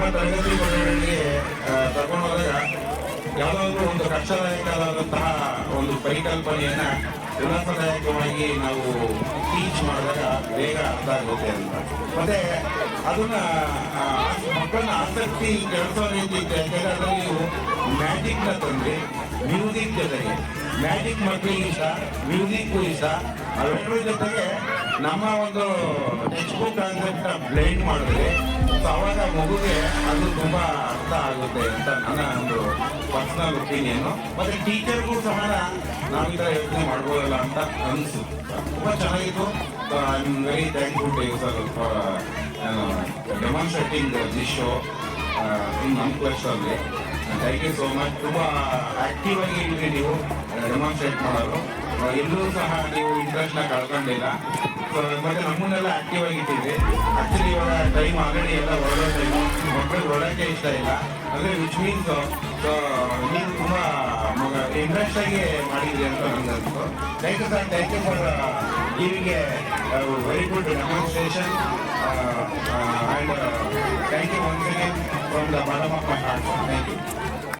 ನಮ್ಮ ತರಗತಿ ಮಕ್ಕಳಿಗೆ ತಗೊಂಡು ಹೋದಾಗ ಯಾವುದಾದ್ರೂ ಒಂದು ಕಷ್ಟದಾಯಕವಾದಂತಹ ಒಂದು ಪರಿಕಲ್ಪನೆಯನ್ನ ವಿಲಾಸದಾಯಕವಾಗಿ ನಾವು ಟೀಚ್ ಮಾಡಿದಾಗ ಬೇಗ ಅರ್ಥ ಆಗುತ್ತೆ ಅಂತ. ಮತ್ತೆ ಅದನ್ನ ಮಕ್ಕಳನ್ನ ಆಸಕ್ತಿ ಕೆಡಿಸೋ ರೀತಿ ಇತ್ತು ಅದರಲ್ಲಿ ನೀವು ಮ್ಯಾಜಿಕ್ನ ತಂದ್ರಿ, ಮ್ಯೂಸಿಕ್ ಜೊತೆಗೆ. ಮ್ಯಾಜಿಕ್ ಮಕ್ಕಳಿಗೆ ಇಷ್ಟ ಮ್ಯೂಸಿಕ್ ಇಷ್ಟ. ಅದರ ಜೊತೆಗೆ ನಮ್ಮ ಒಂದು ಟೆಕ್ಸ್ಟ್ ಬುಕ್ ಕಾನ್ಸೆಪ್ಟ್ ಬ್ಲೈಂಡ್ ಮಾಡಿದ್ರೆ ಅವಾಗ ಮಗುಗೆ ಅದು ತುಂಬ ಅರ್ಥ ಆಗುತ್ತೆ ಅಂತ ನನ್ನ ಒಂದು ಪರ್ಸನಲ್ ಒಪಿನಿಯನ್ ಮತ್ತೆ ಟೀಚರ್ಗೂ ಸಹ ನಾವು ಈ ಯೋಚನೆ ಮಾಡ್ಬೋದಲ್ಲ ಅಂತ ಅನಿಸ್ತು ತುಂಬಾ ಚೆನ್ನಾಗಿತ್ತು. I am very thankful to you sir for demonstrating this show in ನಮ್ಮ ಥ್ಯಾಂಕ್ ಯು ಸೋ ಮಚ್ ತುಂಬ ಆಕ್ಟಿವ್ ಆಗಿ ಇಲ್ಲಿ ನೀವು ಡೆಮಾನ್ಸ್ಟ್ರೇಟ್ ಮಾಡೋರು ಎಲ್ಲರೂ ಎಲ್ಲೂ ಸಹ ನೀವು ಇಂಟ್ರೆಸ್ಟ್ನ ಕಳ್ಕೊಂಡಿಲ್ಲ. ಸೊ ಮತ್ತೆ ನಮ್ಮನ್ನೆಲ್ಲ ಆಕ್ಟಿವ್ ಆಗಿ ಇಟ್ಟಿದ್ರಿ ಆಕ್ಚುಲಿ ಇವಾಗ ಟೈಮ್ ಆಲ್ರೆಡಿ ಎಲ್ಲ ಹೊರಡೋ ಟೈಮು ಮಕ್ಕಳು ಹೊರಡೋಕೆ ಇಷ್ಟ ಇಲ್ಲ. ಅಂದರೆ ವಿಚ್ ಮೀನ್ಸ್ ನೀವು ತುಂಬ ಇಂಟ್ರೆಸ್ಟ್ ಆಗಿ ಮಾಡಿದ್ರಿ ಅಂತ ನನಗೆ ಅನಿಸ್ತು. Thank you sir thank you for giving a very good demonstration and thank you once again from the bottom of my heart thank you